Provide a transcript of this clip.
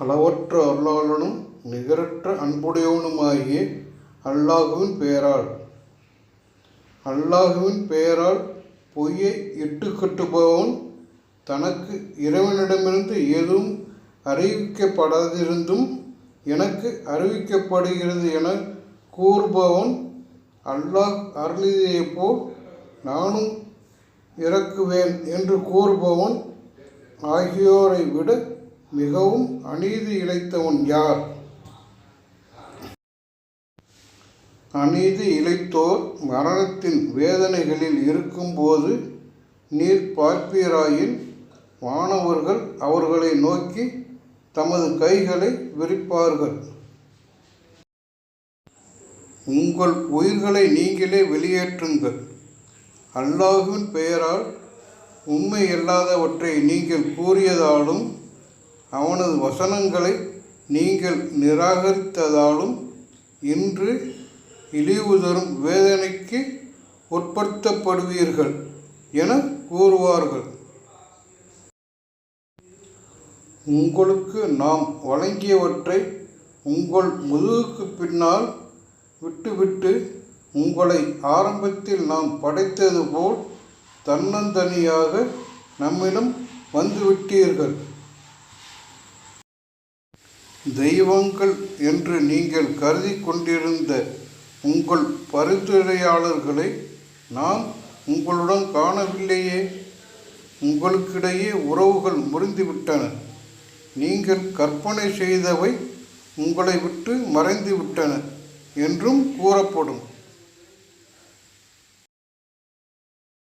அளவற்ற அருளாளனும் நிகரற்ற அன்புடையவனுமாகிய அல்லாஹுவின் பெயரால் அல்லாஹுவின் பெயரால் பொய்யை இட்டுக்கட்டுபவன் தனக்கு இறைவனிடமிருந்து எதுவும் அறிவிக்கப்படாதிருந்தும் எனக்கு அறிவிக்கப்படுகிறது என கூறுபவன் அல்லாஹ் அருளியதை போல் நானும் இறக்குவேன் என்று கூறுபவன் ஆகியோரை விட மிகவும் அநீதி இழைத்தவன் யார்? அநீதி இழைத்தோர் மரணத்தின் வேதனைகளில் இருக்கும்போது நீர் பார்ப்பீராயின் வானவர்கள் அவர்களை நோக்கி தமது கைகளை விரிப்பார்கள். உங்கள் உயிர்களை நீங்களே வெளியேற்றுங்கள். அல்லாஹுவின் பெயரால் உண்மை இல்லாதவற்றை நீங்கள் கூறியதாலும் அவனது வசனங்களை நீங்கள் நிராகரித்ததாலும் இன்று இழிவு தரும் வேதனைக்கு உட்படுத்தப்படுவீர்கள் என கூறுவார்கள். உங்களுக்கு நாம் வழங்கியவற்றை உங்கள் முதுகுக்கு பின்னால் விட்டுவிட்டு உங்களை ஆரம்பத்தில் நாம் படைத்தது போல் தன்னந்தனியாக நம்மிடம் வந்துவிட்டீர்கள். தெய்வங்கள் என்று நீங்கள் கருதி கொண்டிருந்த உங்கள் பரிந்துரையாளர்களை நாம் உங்களுடன் காணவில்லையே. உங்களுக்கிடையே உறவுகள் முறிந்துவிட்டன. நீங்கள் கற்பனை செய்தவை உங்களை விட்டு மறைந்து விட்டன என்றும் கூறப்படும்.